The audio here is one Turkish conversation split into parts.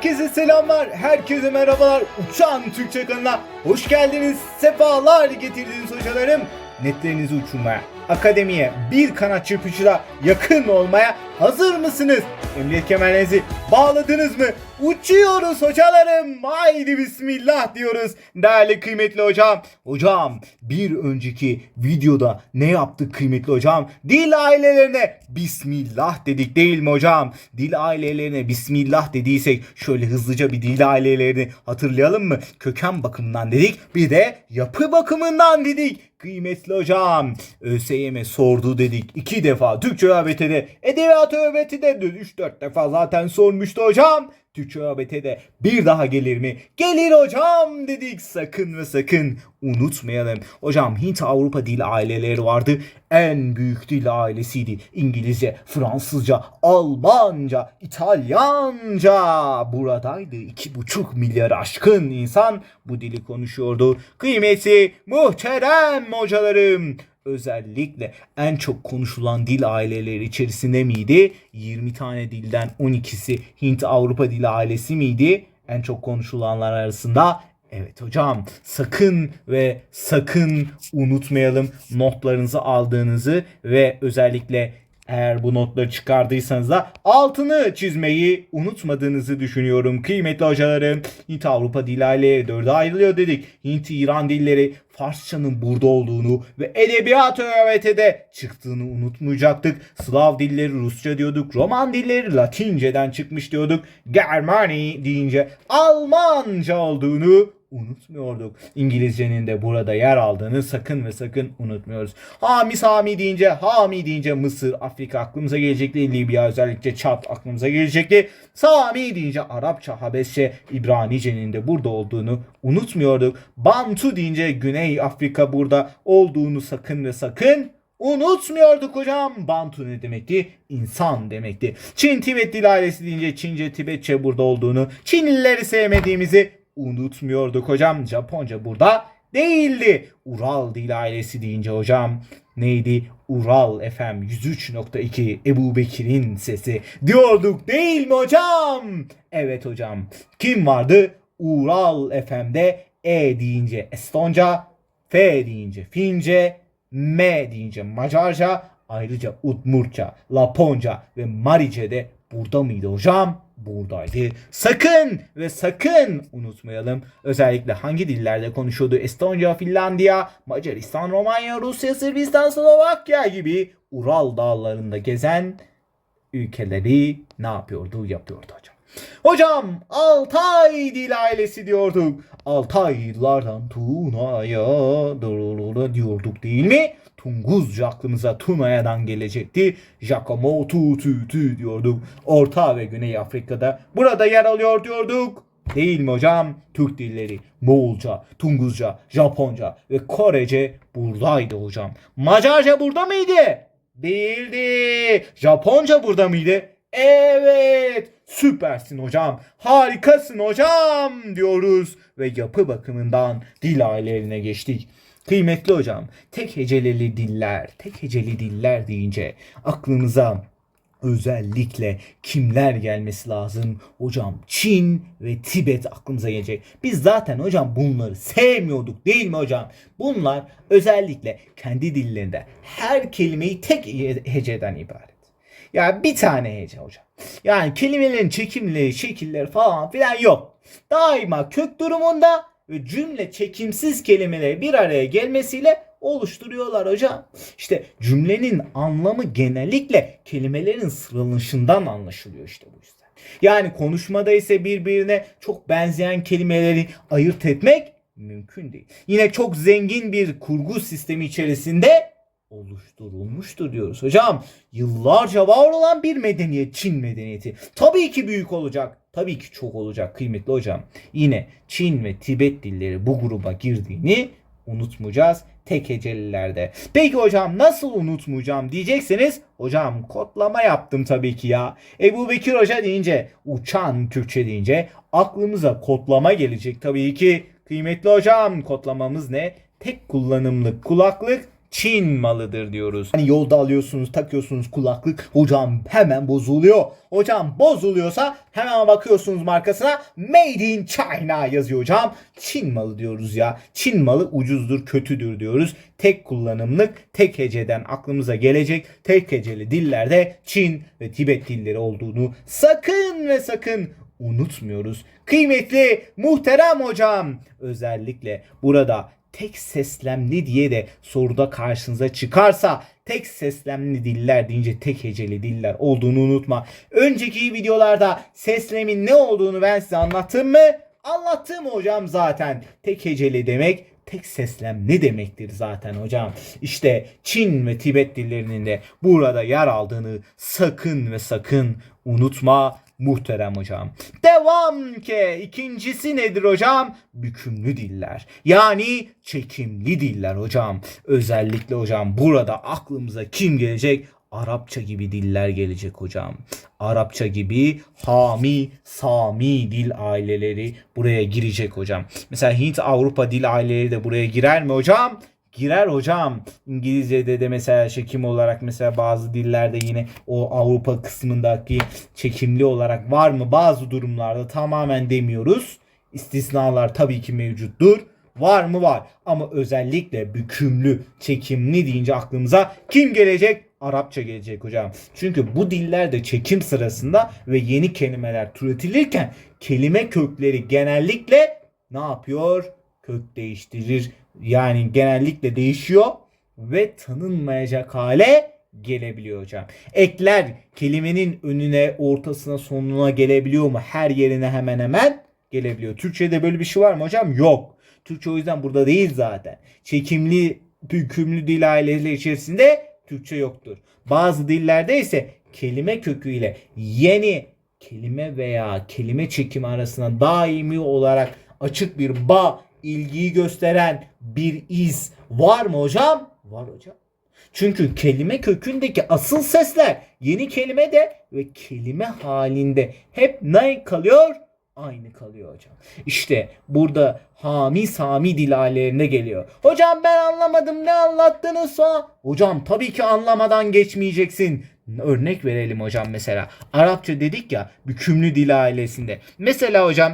Herkese selamlar, herkese merhabalar. Uçan Türkçe kanalına hoş geldiniz. Sefalar getirdiniz hocalarım. Netlerinizi uçurmaya, akademiye bir kanat çırpıcıda yakın olmaya hazır mısınız? Emniyet kemerlerinizi bağladınız mı? Uçuyoruz hocalarım. Haydi bismillah diyoruz. Değerli kıymetli hocam. Hocam bir önceki videoda ne yaptık kıymetli hocam? Dil ailelerine bismillah dedik değil mi hocam? Dil ailelerine bismillah dediysek şöyle hızlıca bir dil ailelerini hatırlayalım mı? Köken bakımından dedik bir de yapı bakımından dedik. Kıymetli hocam ÖSYM sordu dedik iki defa Türkçe ÖBT'de Edebiyat ÖBT'de 3-4 defa zaten sormuştu hocam. Türkçe ÖBT'de bir daha gelir mi? Gelir hocam dedik sakın ve sakın unutmayalım. Hocam Hint Avrupa dil aileleri vardı. En büyük dil ailesiydi. İngilizce, Fransızca, Almanca, İtalyanca. Buradaydı. iki buçuk milyar aşkın insan bu dili konuşuyordu. Kıymeti muhterem hocalarım özellikle en çok konuşulan dil aileleri içerisinde miydi? 20 tane dilden 12'si Hint Avrupa dil ailesi miydi? En çok konuşulanlar arasında Evet hocam sakın ve sakın unutmayalım notlarınızı aldığınızı ve özellikle eğer bu notları çıkardıysanız da altını çizmeyi unutmadığınızı düşünüyorum. Kıymetli hocalarım Hint Avrupa dil aileleri dörde ayrılıyor dedik. Hint İran dilleri Farsçanın burada olduğunu ve edebiyat ÖVT'de çıktığını unutmayacaktık. Slav dilleri Rusça diyorduk. Roman dilleri Latinceden çıkmış diyorduk. Germani deyince Almanca olduğunu unutmuyorduk. İngilizcenin de burada yer aldığını sakın ve sakın unutmuyoruz. Hami Sami deyince, Hami deyince Mısır, Afrika aklımıza gelecekti. Libya özellikle Çat aklımıza gelecekti. Sami deyince Arapça, Habeşçe, İbranice'nin de burada olduğunu unutmuyorduk. Bantu deyince Güney Afrika burada olduğunu sakın ve sakın Unutmuyorduk hocam. Bantu ne demekti? İnsan demekti. Çin Tibet dil ailesi deyince Çince, Tibetçe burada olduğunu, Çinlileri sevmediğimizi unutmuyorduk hocam. Japonca burada değildi. Ural dil ailesi deyince hocam neydi? Ural FM 103.2 Ebu Bekir'in sesi diyorduk değil mi hocam? Evet hocam. Kim vardı? Ural FM'de E deyince Estonca, F deyince Fince, M deyince Macarca, ayrıca Udmurtça, Laponca ve Marice de burada mıydı hocam? Buradaydı. Sakın ve sakın unutmayalım. Özellikle hangi dillerde konuşuyordu? Estonya, Finlandiya, Macaristan, Romanya, Rusya, Sırbistan, Slovakya gibi Ural dağlarında gezen ülkeleri ne yapıyordu? Yapıyordu hocam. Hocam Altay dil ailesi diyorduk. Altaylardan Tuna'ya doğru diyorduk değil mi? Tunguzca aklımıza Tuna'yadan gelecekti. Giacomo tu tu tu diyorduk. Orta ve Güney Afrika'da burada yer alıyor diyorduk. Değil mi hocam? Türk dilleri, Moğolca, Tunguzca, Japonca ve Korece buradaydı hocam. Macarca burada mıydı? Değildi. Japonca burada mıydı? Evet. Süpersin hocam. Harikasın hocam diyoruz ve yapı bakımından dil ailelerine geçtik. Kıymetli hocam, tek heceleli diller, tek heceli diller deyince aklınıza özellikle kimler gelmesi lazım? Hocam Çin ve Tibet aklımıza gelecek. Biz zaten hocam bunları sevmiyorduk değil mi hocam? Bunlar özellikle kendi dillerinde her kelimeyi tek heceden ibaret. Ya bir tane hece hocam. Yani kelimelerin çekimleri, şekilleri falan filan yok. Daima kök durumunda ve cümle çekimsiz kelimeleri bir araya gelmesiyle oluşturuyorlar hocam. İşte cümlenin anlamı genellikle kelimelerin sıralanışından anlaşılıyor işte bu yüzden. Yani konuşmada ise birbirine çok benzeyen kelimeleri ayırt etmek mümkün değil. Yine çok zengin bir kurgu sistemi içerisinde oluşturulmuştur diyoruz. Hocam yıllarca var olan bir medeniyet Çin medeniyeti. Tabii ki büyük olacak. Tabii ki çok olacak kıymetli hocam. Yine Çin ve Tibet dilleri bu gruba girdiğini unutmayacağız tek hecelilerde. Peki hocam nasıl unutmayacağım diyecekseniz hocam kodlama yaptım tabii ki ya. Ebu Bekir Hoca deyince uçan Türkçe deyince aklımıza kodlama gelecek tabii ki. Kıymetli hocam kodlamamız ne? Tek kullanımlık kulaklık Çin malıdır diyoruz. Hani yolda alıyorsunuz, takıyorsunuz kulaklık. Hocam hemen bozuluyor. Hocam bozuluyorsa hemen bakıyorsunuz markasına Made in China yazıyor hocam. Çin malı diyoruz ya. Çin malı ucuzdur, kötüdür diyoruz. Tek kullanımlık, tek heceden aklımıza gelecek tek heceli dillerde Çin ve Tibet dilleri olduğunu sakın ve sakın unutmuyoruz. Kıymetli, muhterem hocam. Özellikle burada tek seslemli diye de soruda karşınıza çıkarsa tek seslemli diller deyince tek heceli diller olduğunu unutma. Önceki videolarda seslemin ne olduğunu ben size anlattım mı? Anlattım hocam zaten. Tek heceli demek tek seslem ne demektir zaten hocam? İşte Çin ve Tibet dillerinin de burada yer aldığını sakın ve sakın unutma muhterem hocam. Devam ki ikincisi nedir hocam? Bükümlü diller. Yani çekimli diller hocam. Özellikle hocam burada aklımıza kim gelecek? Arapça gibi diller gelecek hocam. Arapça gibi Hami, Sami dil aileleri buraya girecek hocam. Mesela Hint Avrupa dil aileleri de buraya girer mi hocam? Girer hocam. İngilizce'de de mesela çekim olarak mesela bazı dillerde yine o Avrupa kısmındaki çekimli olarak var mı? Bazı durumlarda tamamen demiyoruz. İstisnalar tabii ki mevcuttur. Var mı var ama özellikle bükümlü, çekimli deyince aklımıza kim gelecek? Arapça gelecek hocam. Çünkü bu dillerde çekim sırasında ve yeni kelimeler türetilirken kelime kökleri genellikle ne yapıyor? Kök değiştirir. Yani genellikle değişiyor ve tanınmayacak hale gelebiliyor hocam. Ekler kelimenin önüne, ortasına, sonuna gelebiliyor mu? Her yerine hemen hemen gelebiliyor. Türkçe'de böyle bir şey var mı hocam? Yok. Türkçe o yüzden burada değil zaten. Çekimli, hükümlü dil aileleri içerisinde Türkçe yoktur. Bazı dillerde ise kelime köküyle yeni kelime veya kelime çekimi arasında daimi olarak açık bir bağ, ilgiyi gösteren bir iz var mı hocam? Var hocam. Çünkü kelime kökündeki asıl sesler yeni kelime de ve kelime halinde hep ne kalıyor? Aynı kalıyor hocam. İşte burada Hami Sami dilalerine geliyor. Hocam ben anlamadım ne anlattınız sonra? Hocam tabii ki anlamadan geçmeyeceksin. Örnek verelim hocam mesela. Arapça dedik ya bükümlü dil ailesinde. Mesela hocam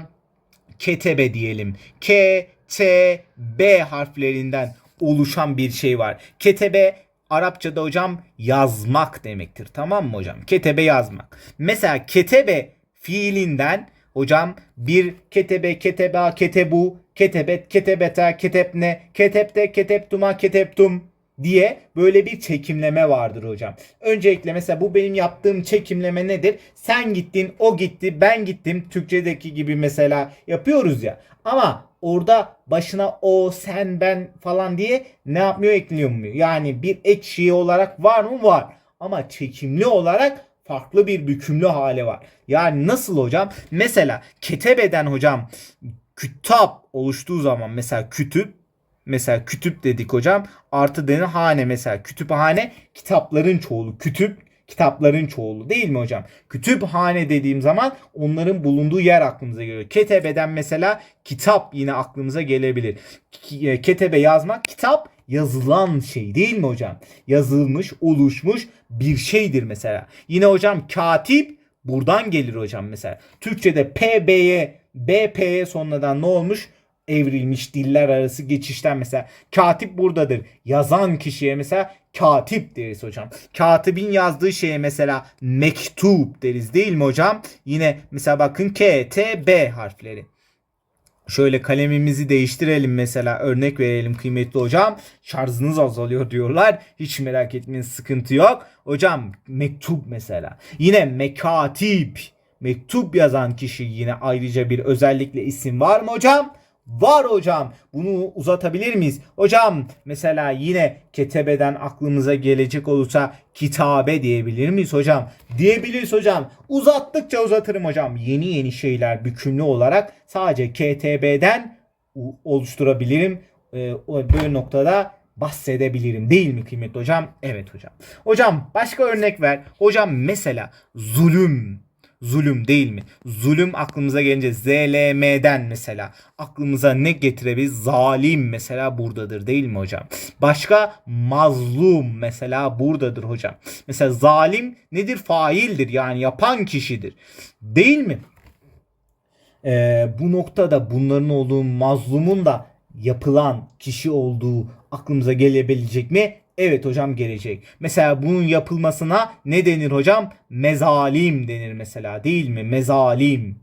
ketebe diyelim. K, T, B harflerinden oluşan bir şey var. Ketebe Arapçada hocam yazmak demektir. Tamam mı hocam? Ketebe yazmak. Mesela ketebe fiilinden hocam bir ketebe, keteba, ketebu, ketebet, ketebeta, ketepne, ketepte, keteptuma, keteptum diye böyle bir çekimleme vardır hocam. Öncelikle mesela bu benim yaptığım çekimleme nedir? Sen gittin, o gitti, ben gittim. Türkçedeki gibi mesela yapıyoruz ya. Ama orada başına o, sen, ben falan diye ne yapmıyor ekliyor mu? Yani bir ek olarak var mı? Var. Ama çekimli olarak farklı bir bükümlü hale var. Yani nasıl hocam? Mesela ketebeden hocam kütap oluştuğu zaman mesela kütüp mesela kütüp dedik hocam. Artı denen hane mesela kütüphane kitapların çoğulu. Kütüp kitapların çoğulu değil mi hocam? Kütüphane dediğim zaman onların bulunduğu yer aklımıza geliyor. Ketebeden mesela kitap yine aklımıza gelebilir. K- Ketebe yazmak kitap yazılan şey değil mi hocam? Yazılmış, oluşmuş bir şeydir mesela. Yine hocam katip buradan gelir hocam mesela. Türkçe'de PB'ye, BP'ye sonradan ne olmuş? Evrilmiş diller arası geçişten mesela. Katip buradadır. Yazan kişiye mesela katip deriz hocam. Katibin yazdığı şeye mesela mektup deriz değil mi hocam? Yine mesela bakın K, T, B harfleri. Şöyle kalemimizi değiştirelim mesela örnek verelim kıymetli hocam. Şarjınız azalıyor diyorlar. Hiç merak etmeyin sıkıntı yok. Hocam mektup mesela. Yine mekatip. Mektup yazan kişi yine ayrıca bir özellikle isim var mı hocam? Var hocam. Bunu uzatabilir miyiz? Hocam mesela yine ketebeden aklımıza gelecek olursa kitabe diyebilir miyiz hocam? Diyebiliriz hocam. Uzattıkça uzatırım hocam. Yeni yeni şeyler bükümlü olarak sadece KTB'den oluşturabilirim. Ee, böyle noktada bahsedebilirim değil mi kıymetli hocam? Evet hocam. Hocam başka örnek ver. Hocam mesela zulüm. Zulüm değil mi? Zulüm aklımıza gelince ZLM'den mesela aklımıza ne getirebilir? Zalim mesela buradadır değil mi hocam? Başka mazlum mesela buradadır hocam. Mesela zalim nedir? Faildir yani yapan kişidir. Değil mi? Ee, bu noktada bunların olduğu mazlumun da yapılan kişi olduğu aklımıza gelebilecek mi? Evet hocam gelecek. Mesela bunun yapılmasına ne denir hocam? Mezalim denir mesela değil mi? Mezalim.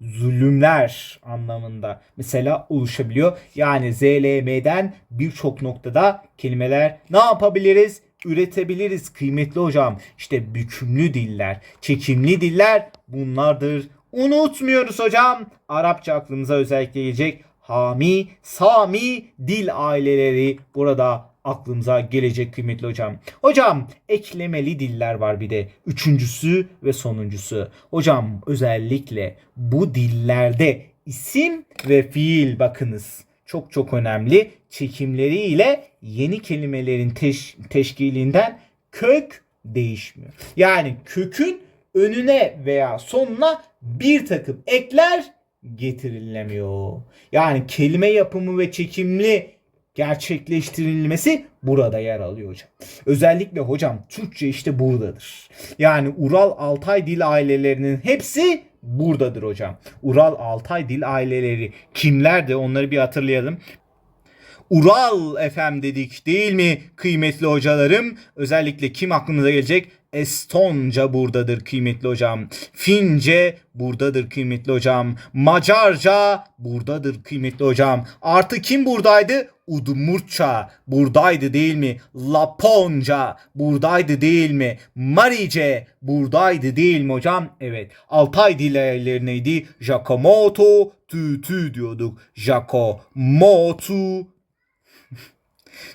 Zulümler anlamında mesela oluşabiliyor. Yani ZLM'den birçok noktada kelimeler ne yapabiliriz? Üretebiliriz kıymetli hocam. İşte bükümlü diller, çekimli diller bunlardır. Unutmuyoruz hocam. Arapça aklımıza özellikle gelecek. Hami, Sami dil aileleri burada aklımıza gelecek kıymetli hocam. Hocam eklemeli diller var bir de. Üçüncüsü ve sonuncusu. Hocam özellikle bu dillerde isim ve fiil bakınız. Çok çok önemli. Çekimleriyle yeni kelimelerin teş- teşkilinden kök değişmiyor. Yani kökün önüne veya sonuna bir takım ekler getirilemiyor. Yani kelime yapımı ve çekimli gerçekleştirilmesi burada yer alıyor hocam. Özellikle hocam Türkçe işte buradadır. Yani Ural Altay dil ailelerinin hepsi buradadır hocam. Ural Altay dil aileleri kimlerdi onları bir hatırlayalım. Ural FM dedik değil mi kıymetli hocalarım? Özellikle kim aklınıza gelecek? Estonca buradadır kıymetli hocam. Fince buradadır kıymetli hocam. Macarca buradadır kıymetli hocam. Artı kim buradaydı? Udmurtça buradaydı değil mi? Laponca buradaydı değil mi? Marice buradaydı değil mi hocam? Evet. Altay dilleri neydi? Jacomoto tü tü diyorduk. Jacomoto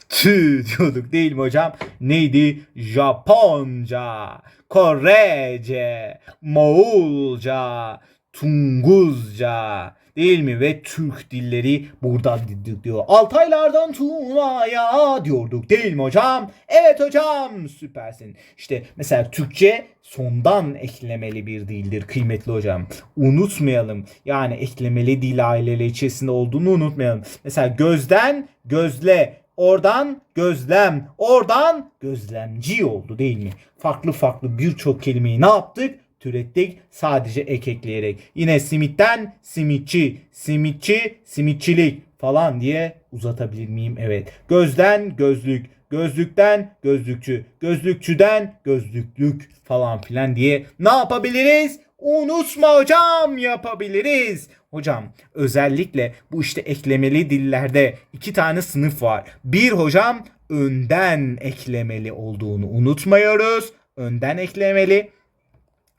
tü diyorduk değil mi hocam? Neydi? Japonca, Korece, Moğolca, Tunguzca değil mi? Ve Türk dilleri buradan diyor. Altaylardan Tuna'ya diyorduk değil mi hocam? Evet hocam süpersin. İşte mesela Türkçe sondan eklemeli bir dildir kıymetli hocam. Unutmayalım. Yani eklemeli dil aileleri içerisinde olduğunu unutmayalım. Mesela gözden gözle Oradan gözlem, oradan gözlemci oldu değil mi? Farklı farklı birçok kelimeyi ne yaptık? Türettik sadece ek ekleyerek. Yine simitten simitçi, simitçi, simitçilik falan diye uzatabilir miyim? Evet. Gözden gözlük, gözlükten gözlükçü, gözlükçüden gözlüklük falan filan diye ne yapabiliriz? Unutma hocam yapabiliriz. Hocam özellikle bu işte eklemeli dillerde iki tane sınıf var. Bir hocam önden eklemeli olduğunu unutmuyoruz. Önden eklemeli.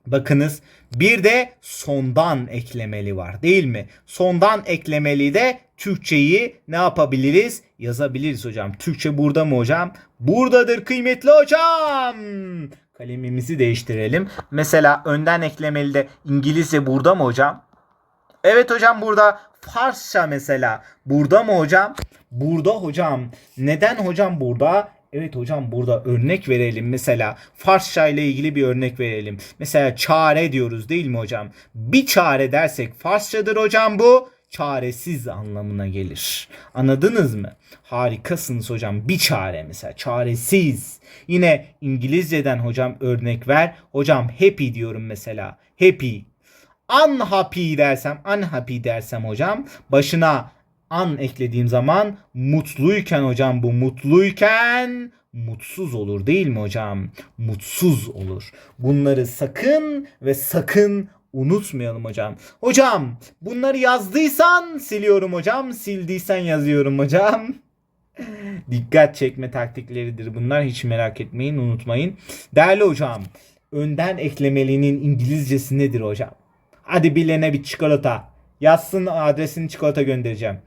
Bakınız bir de sondan eklemeli var değil mi? Sondan eklemeli de Türkçeyi ne yapabiliriz? Yazabiliriz hocam. Türkçe burada mı hocam? Buradadır kıymetli hocam. Kalemimizi değiştirelim. Mesela önden eklemeli de İngilizce burada mı hocam? Evet hocam burada. Farsça mesela. Burada mı hocam? Burada hocam. Neden hocam burada? Evet hocam burada örnek verelim. Mesela Farsça ile ilgili bir örnek verelim. Mesela çare diyoruz değil mi hocam? Bir çare dersek Farsçadır hocam bu. Çaresiz anlamına gelir. Anladınız mı? Harikasınız hocam. Bir çare mesela. Çaresiz. Yine İngilizceden hocam örnek ver. Hocam happy diyorum mesela. Happy. Unhappy dersem, unhappy dersem hocam başına an eklediğim zaman mutluyken hocam bu mutluyken mutsuz olur değil mi hocam? Mutsuz olur. Bunları sakın ve sakın unutmayalım hocam. Hocam bunları yazdıysan siliyorum hocam. Sildiysen yazıyorum hocam. Dikkat çekme taktikleridir bunlar. Hiç merak etmeyin, unutmayın. Değerli hocam, önden eklemelinin İngilizcesi nedir hocam? Hadi bilene bir çikolata. Yazsın adresini çikolata göndereceğim.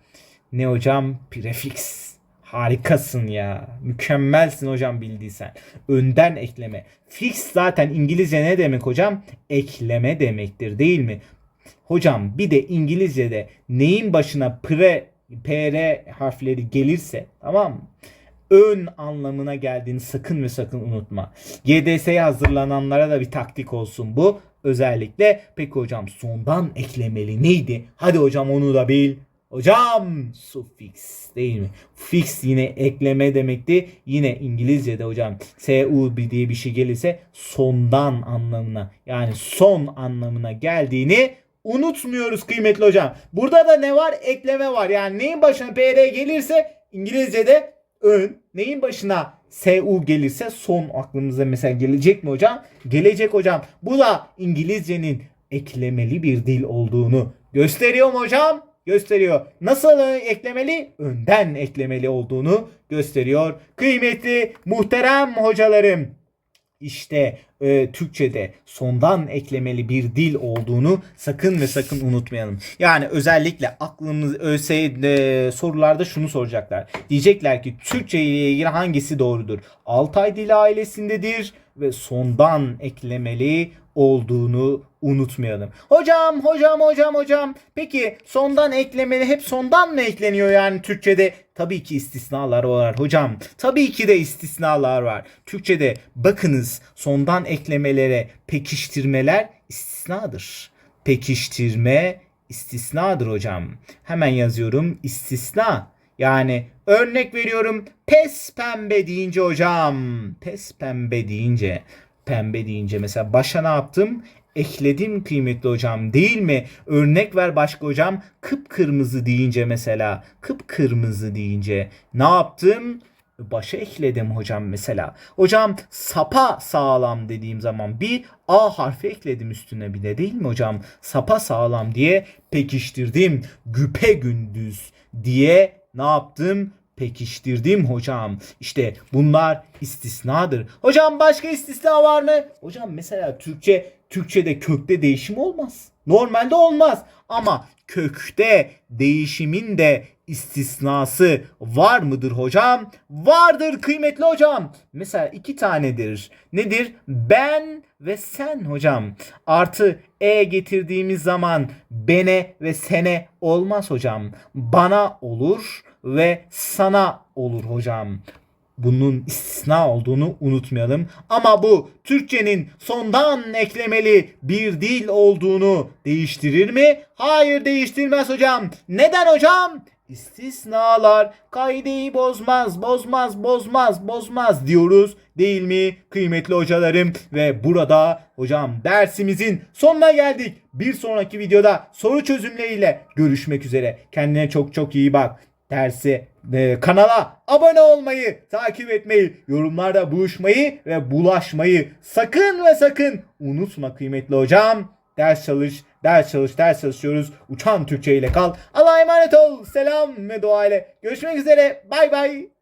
Ne hocam? Prefix. Harikasın ya. Mükemmelsin hocam bildiysen. Önden ekleme. Fix zaten İngilizce ne demek hocam? Ekleme demektir değil mi? Hocam bir de İngilizce'de neyin başına pre, pr harfleri gelirse tamam ön anlamına geldiğini sakın ve sakın unutma. YDS'ye hazırlananlara da bir taktik olsun bu. Özellikle peki hocam sondan eklemeli neydi? Hadi hocam onu da bil. Hocam suffix değil mi? Fix yine ekleme demekti. Yine İngilizce'de hocam su diye bir şey gelirse sondan anlamına yani son anlamına geldiğini unutmuyoruz kıymetli hocam. Burada da ne var? Ekleme var. Yani neyin başına pr gelirse İngilizce'de ön, neyin başına su gelirse son aklımıza mesela gelecek mi hocam? Gelecek hocam. Bu da İngilizcenin eklemeli bir dil olduğunu gösteriyor mu hocam? Gösteriyor. Nasıl eklemeli? Önden eklemeli olduğunu gösteriyor. Kıymetli muhterem hocalarım. İşte e, Türkçe'de sondan eklemeli bir dil olduğunu sakın ve sakın unutmayalım. Yani özellikle aklımız ÖSYM sorularda şunu soracaklar. Diyecekler ki Türkçe ile ilgili hangisi doğrudur? Altay dili ailesindedir ve sondan eklemeli olduğunu unutmayalım. Hocam, hocam, hocam, hocam. Peki sondan eklemeli hep sondan mı ekleniyor yani Türkçe'de? Tabii ki istisnalar var hocam. Tabii ki de istisnalar var. Türkçe'de bakınız sondan eklemelere pekiştirmeler istisnadır. Pekiştirme istisnadır hocam. Hemen yazıyorum istisna. Yani örnek veriyorum pes pembe deyince hocam. Pes pembe deyince pembe deyince mesela başa ne yaptım? Ekledim kıymetli hocam değil mi? Örnek ver başka hocam. Kıpkırmızı deyince mesela. Kıpkırmızı deyince ne yaptım? Başa ekledim hocam mesela. Hocam sapa sağlam dediğim zaman bir A harfi ekledim üstüne bir de değil mi hocam? Sapa sağlam diye pekiştirdim. Güpe gündüz diye ne yaptım? pekiştirdim hocam. İşte bunlar istisnadır. Hocam başka istisna var mı? Hocam mesela Türkçe Türkçede kökte değişim olmaz. Normalde olmaz. Ama kökte değişimin de istisnası var mıdır hocam? Vardır kıymetli hocam. Mesela iki tanedir. Nedir? Ben ve sen hocam. Artı e getirdiğimiz zaman bene ve sene olmaz hocam. Bana olur ve sana olur hocam. Bunun istisna olduğunu unutmayalım. Ama bu Türkçenin sondan eklemeli bir dil olduğunu değiştirir mi? Hayır değiştirmez hocam. Neden hocam? İstisnalar kaideyi bozmaz, bozmaz, bozmaz, bozmaz diyoruz değil mi kıymetli hocalarım? Ve burada hocam dersimizin sonuna geldik. Bir sonraki videoda soru çözümleriyle görüşmek üzere. Kendine çok çok iyi bak dersi e, kanala abone olmayı, takip etmeyi, yorumlarda buluşmayı ve bulaşmayı sakın ve sakın unutma kıymetli hocam. Ders çalış, ders çalış, ders çalışıyoruz. Uçan Türkçe ile kal. Allah'a emanet ol. Selam ve dua ile. Görüşmek üzere. Bay bay.